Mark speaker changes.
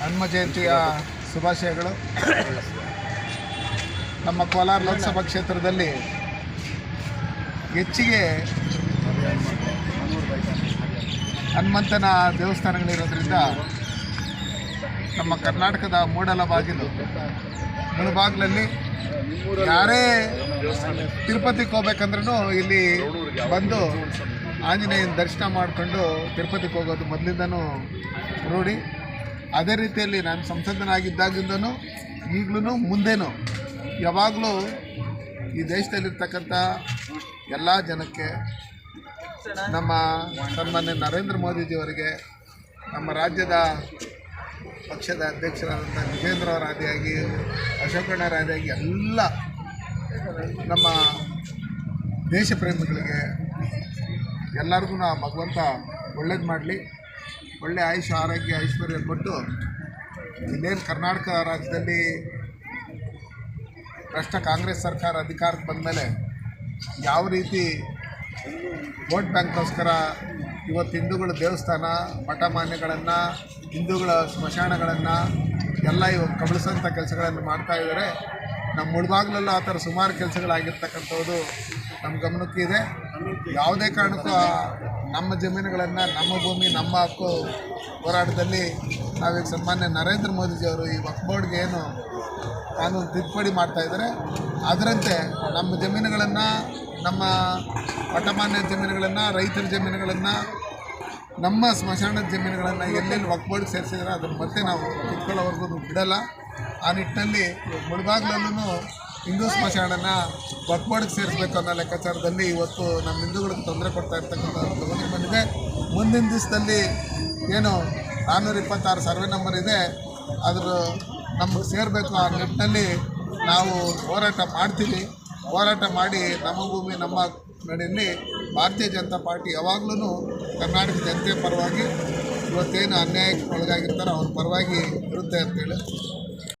Speaker 1: ಹನುಮ ಜಯಂತಿಯ ಶುಭಾಶಯಗಳು. ನಮ್ಮ ಕೋಲಾರ ಲೋಕಸಭಾ ಕ್ಷೇತ್ರದಲ್ಲಿ ಹೆಚ್ಚಿಗೆ ಹನುಮಂತನ ದೇವಸ್ಥಾನಗಳಿರೋದ್ರಿಂದ ನಮ್ಮ ಕರ್ನಾಟಕದ ಮೂಡಲ ಬಾಗಿಲು ಮುಳುಬಾಗಿಲಲ್ಲಿ ಯಾರೇ ತಿರುಪತಿಗೆ ಹೋಗ್ಬೇಕಂದ್ರೂ ಇಲ್ಲಿ ಬಂದು ಆಂಜನೇಯನ ದರ್ಶನ ಮಾಡಿಕೊಂಡು ತಿರುಪತಿಗೆ ಹೋಗೋದು ಮೊದಲಿಂದನೂ ರೂಢಿ. ಅದೇ ರೀತಿಯಲ್ಲಿ ನಾನು ಸಂಸದನಾಗಿದ್ದಾಗಿಂದನೂ ಈಗಲೂ ಮುಂದೇನೂ ಯಾವಾಗಲೂ ಈ ದೇಶದಲ್ಲಿರ್ತಕ್ಕಂಥ ಎಲ್ಲ ಜನಕ್ಕೆ ನಮ್ಮ ಸನ್ಮಾನ್ಯ ನರೇಂದ್ರ ಮೋದಿಜಿಯವರಿಗೆ, ನಮ್ಮ ರಾಜ್ಯದ ಪಕ್ಷದ ಅಧ್ಯಕ್ಷರಾದಂಥ ವಿಜೇಂದ್ರ ಅವರ ಆದಿಯಾಗಿ ಅಶೋಕಣ್ಣರ ಆದಿಯಾಗಿ ಎಲ್ಲ ನಮ್ಮ ದೇಶ ಪ್ರೇಮಿಗಳಿಗೆ ಎಲ್ಲರಿಗೂ ನಾ ಭಗವಂತ ಒಳ್ಳೇದು ಮಾಡಲಿ. ಒಳ್ಳೆ ಆಯುಷ, ಆರೋಗ್ಯ, ಐಶ್ವರ್ಯ ಕೊಟ್ಟು ಇಲ್ಲೇನು ಕರ್ನಾಟಕ ರಾಜ್ಯದಲ್ಲಿ ಭ್ರಷ್ಟ ಕಾಂಗ್ರೆಸ್ ಸರ್ಕಾರ ಅಧಿಕಾರಕ್ಕೆ ಬಂದಮೇಲೆ ಯಾವ ರೀತಿ ವೋಟ್ ಬ್ಯಾಂಕ್ಗೋಸ್ಕರ ಇವತ್ತು ಹಿಂದೂಗಳ ದೇವಸ್ಥಾನ ಮಠ ಮಾನ್ಯಗಳನ್ನು ಹಿಂದೂಗಳ ಸ್ಮಶಾನಗಳನ್ನು, ಎಲ್ಲ ಇವತ್ತು ಕಬಳಿಸೋಂಥ ಕೆಲಸಗಳನ್ನು ಮಾಡ್ತಾ ಇದ್ದಾರೆ. ನಮ್ಮ ಮುಳುಬಾಗ್ಲಲ್ಲೂ ಆ ಥರ ಸುಮಾರು ಕೆಲಸಗಳಾಗಿರ್ತಕ್ಕಂಥದ್ದು ನಮ್ಮ ಗಮನಕ್ಕಿದೆ ಯಾವುದೇ ಕಾರಣಕ್ಕೂ ನಮ್ಮ ಜಮೀನುಗಳನ್ನು, ನಮ್ಮ ಭೂಮಿ, ನಮ್ಮ ಹಕ್ಕು ಹೋರಾಟದಲ್ಲಿ ನಾವೀಗ ಸನ್ಮಾನ್ಯ ನರೇಂದ್ರ ಮೋದಿಜಿಯವರು ಈ ವಕ್ ಬೋರ್ಡ್ಗೆ ಏನು ಕಾನೂನು ತಿದ್ದುಪಡಿ ಮಾಡ್ತಾ ಇದ್ದಾರೆ. ಅದರಂತೆ ನಮ್ಮ ಜಮೀನುಗಳನ್ನು, ನಮ್ಮ ಪಟಮಾನ್ಯ ಜಮೀನುಗಳನ್ನು, ರೈತರ ಜಮೀನುಗಳನ್ನು, ನಮ್ಮ ಸ್ಮಶಾನದ ಜಮೀನುಗಳನ್ನು ಎಲ್ಲೆಲ್ಲಿ ಒಕ್ಬೋರ್ಡ್ ಸೇರಿಸಿದ್ರೆ ಅದನ್ನು ಮತ್ತೆ ನಾವು ಕಿತ್ಕೊಳ್ಳೋವರೆಗೂ ಬಿಡಲ್ಲ. ಆ ನಿಟ್ಟಿನಲ್ಲಿ ಮುಳುಬಾಗ್ಲಲ್ಲೂ ಹಿಂದೂ ಸ್ಮಶಾನನ ಒಕ್ಬೋರ್ಡ್ಗೆ ಸೇರಿಸಬೇಕು ಅನ್ನೋ ಲೆಕ್ಕಾಚಾರದಲ್ಲಿ ಇವತ್ತು ನಮ್ಮ ಹಿಂದೂಗಳಿಗೆ ತೊಂದರೆ ಕೊಡ್ತಾ ಇರ್ತಕ್ಕಂಥ ಗಮನಕ್ಕೆ ಬಂದಿದೆ ಮುಂದಿನ ದಿವಸದಲ್ಲಿ ಏನು ನಾನ್ನೂರ ಇಪ್ಪತ್ತಾರು ಸರ್ವೆ ನಂಬರ್ ಇದೆ. ಅದ್ರ ನಮಗೆ ಸೇರಬೇಕು ಆ ನಿಟ್ಟಿನಲ್ಲಿ ನಾವು ಹೋರಾಟ ಮಾಡ್ತೀವಿ. ಹೋರಾಟ ಮಾಡಿ ನಮ್ಮ ಭೂಮಿ, ನಮ್ಮ ನಡೆಯಲ್ಲಿ ಭಾರತೀಯ ಜನತಾ ಪಾರ್ಟಿ ಯಾವಾಗಲೂ ಕರ್ನಾಟಕ ಜನತೆ ಪರವಾಗಿ ಇವತ್ತೇನು ಅನ್ಯಾಯಕ್ಕೆ ಒಳಗಾಗಿರ್ತಾರೋ ಅವ್ರ ಪರವಾಗಿ ಇರುತ್ತೆ ಅಂತೇಳಿ